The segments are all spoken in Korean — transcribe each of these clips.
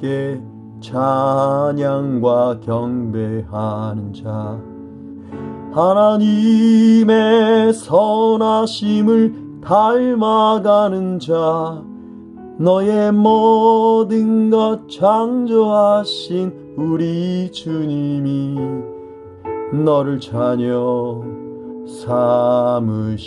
께 찬양과 경배하는 자. 하나님의 선하심을 닮아가는 자. 너의 모든 것 창조하신 우리 주님이 너를 자녀 삼으셨네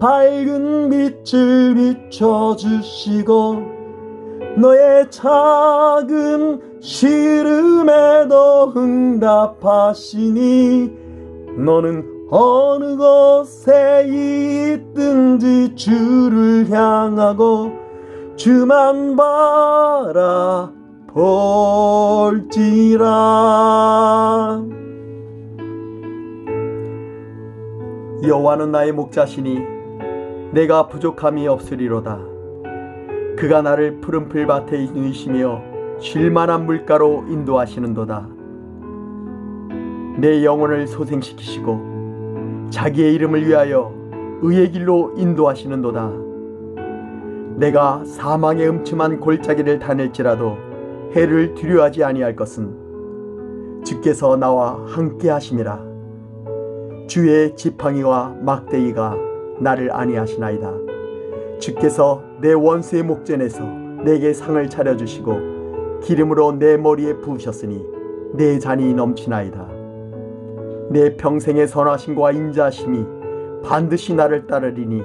밝은 빛을 비춰주시고 너의 작은 시름에도 응답하시니 너는 어느 곳에 있든지 주를 향하고 주만 바라볼지라. 여호와는 나의 목자시니 내가 부족함이 없으리로다. 그가 나를 푸른 풀밭에 누이시며 쉴만한 물가로 인도하시는도다. 내 영혼을 소생시키시고 자기의 이름을 위하여 의의 길로 인도하시는도다. 내가 사망의 음침한 골짜기를 다닐지라도 해를 두려워하지 아니할 것은 주께서 나와 함께 하심이라. 주의 지팡이와 막대기가 나를 안위하시나이다. 주께서 내 원수의 목전에서 내게 상을 차려주시고 기름으로 내 머리에 부으셨으니 내 잔이 넘치나이다. 내 평생의 선하심과 인자하심이 반드시 나를 따르리니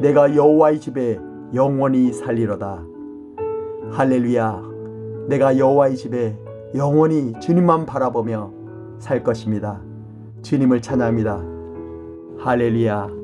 내가 여호와의 집에 영원히 살리로다. 할렐루야. 내가 여호와의 집에 영원히 주님만 바라보며 살 것입니다. 주님을 찬양합니다. 할렐루야.